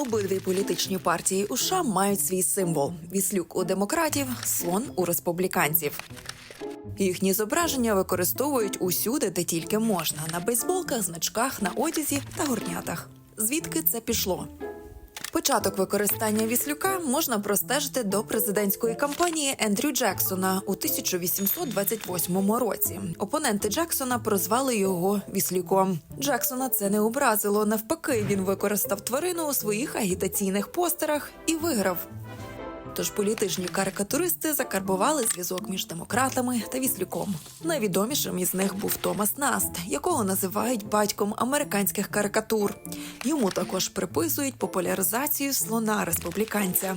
Обидві політичні партії у США мають свій символ: віслюк у демократів, слон у республіканців. Їхні зображення використовують усюди, де тільки можна: на бейсболках, значках, на одязі та горнятах. Звідки це пішло? Початок використання віслюка можна простежити до президентської кампанії Ендрю Джексона у 1828 році. Опоненти Джексона прозвали його віслюком. Джексона це не образило. Навпаки, він використав тварину у своїх агітаційних постерах і виграв. Тож політичні карикатуристи закарбували зв'язок між демократами та віслюком. Найвідомішим із них був Томас Наст, якого називають батьком американських карикатур. Йому також приписують популяризацію слона республіканця.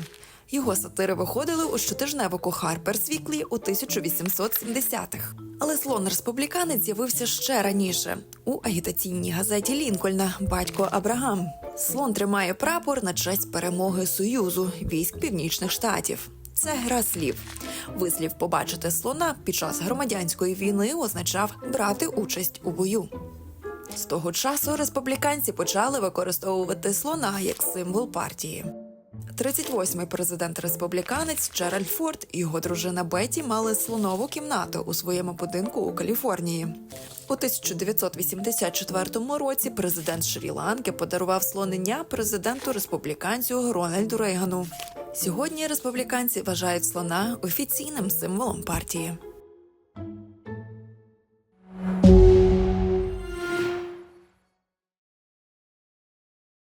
Його сатири виходили у щотижневику Harper's Weekly у 1870-х. Але слон республіканець з'явився ще раніше у агітаційній газеті Лінкольна Батько Абрагам. Слон тримає прапор на честь перемоги Союзу військ північних штатів. Це гра слів. Вислів побачити слона під час громадянської війни означав брати участь у бою. З того часу республіканці почали використовувати слона як символ партії. 38-й президент республіканець Джеральд Форд і його дружина Бетті мали слонову кімнату у своєму будинку у Каліфорнії. У 1984 році президент Шрі-Ланки подарував слонення президенту республіканцю Рональду Рейгану. Сьогодні республіканці вважають слона офіційним символом партії.